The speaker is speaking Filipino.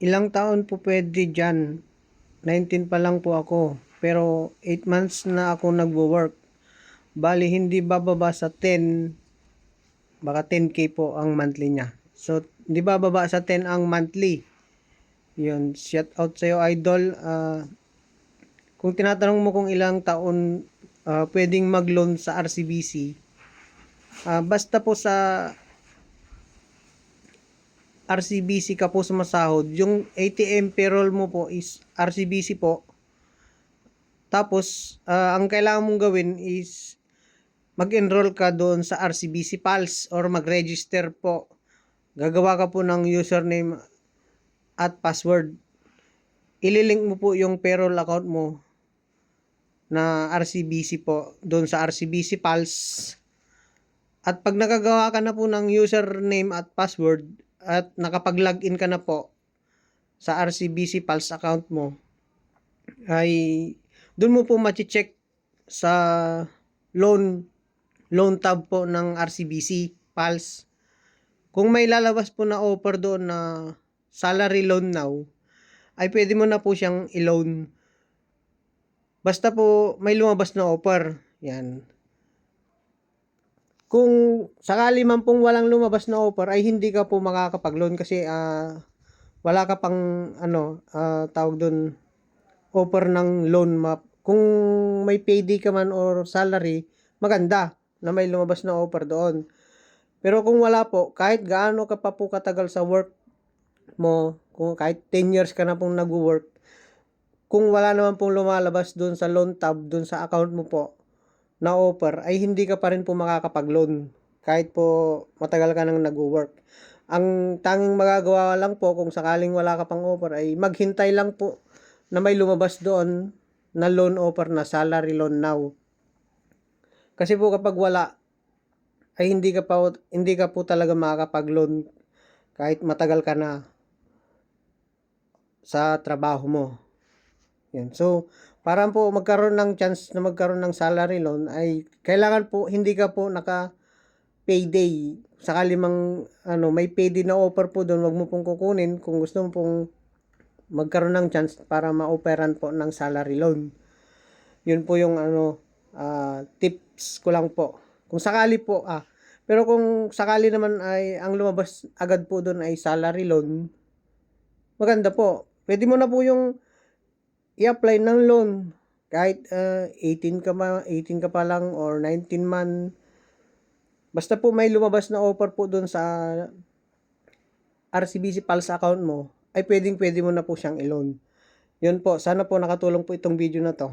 ilang taon po pwede dyan? 19 pa lang po ako. Pero 8 months na ako nagwo-work. Bali, hindi bababa sa 10, baka 10k po ang monthly niya. So, hindi bababa sa 10 ang monthly. Yun, shout out sa'yo idol. Ah, kung tinatanong mo kung ilang taon ah, pwedeng mag-loan sa RCBC, ah, basta po sa RCBC ka po sumasahod, yung ATM payroll mo po is RCBC po. Tapos, ah, ang kailangan mong gawin is mag-enroll ka doon sa RCBC Pulse or mag-register po. Gagawa ka po ng username at password. Ililink mo po yung payroll account mo na RCBC po doon sa RCBC Pulse. At pag nakagawa ka na po ng username at password at nakapag-login ka na po sa RCBC Pulse account mo, ay doon mo po machi-check sa loan loan tab po ng RCBC Pulse. Kung may lalabas po na offer doon na salary loan now, ay pwede mo na po siyang i-loan. Basta po may lumabas na offer. Yan. Kung sakali man pong walang lumabas na offer ay hindi ka po makakapag-loan kasi ah, wala ka pang ano ah, tawag doon offer ng loan map. Kung may payday ka man or salary, maganda na may lumabas na offer doon. Pero kung wala po, kahit gaano ka pa po katagal sa work mo, kung kahit 10 years ka na pong nag-work, kung wala naman pong lumalabas doon sa loan tab, doon sa account mo po, na offer, ay hindi ka pa rin po makakapag-loan. Kahit po matagal ka nang nag-work. Ang tanging magagawa lang po kung sakaling wala ka pang offer ay maghintay lang po na may lumabas doon na loan offer na salary loan now. Kasi po kapag wala ay hindi ka pa hindi ka po talaga makakapag-loan kahit matagal ka na sa trabaho mo. Yan. So, para po magkaroon ng chance na magkaroon ng salary loan ay kailangan po hindi ka po naka payday. Sakali mang ano, may payday na offer po doon, wag mo pong kukunin kung gusto mo pong magkaroon ng chance para ma-operan po ng salary loan. Yun po yung ano ah, tips ko lang po. Kung sakali po ah pero kung sakali naman ay ang lumabas agad po doon ay salary loan, maganda po. Pwede mo na po yung i-apply ng loan kahit ah, 18 ka ma 18 ka pa lang or 19 man basta po may lumabas na offer po doon sa RCBC Pulse account mo ay pwedeng pwede mo na po siyang i-loan. Yun po, sana po nakatulong po itong video na to.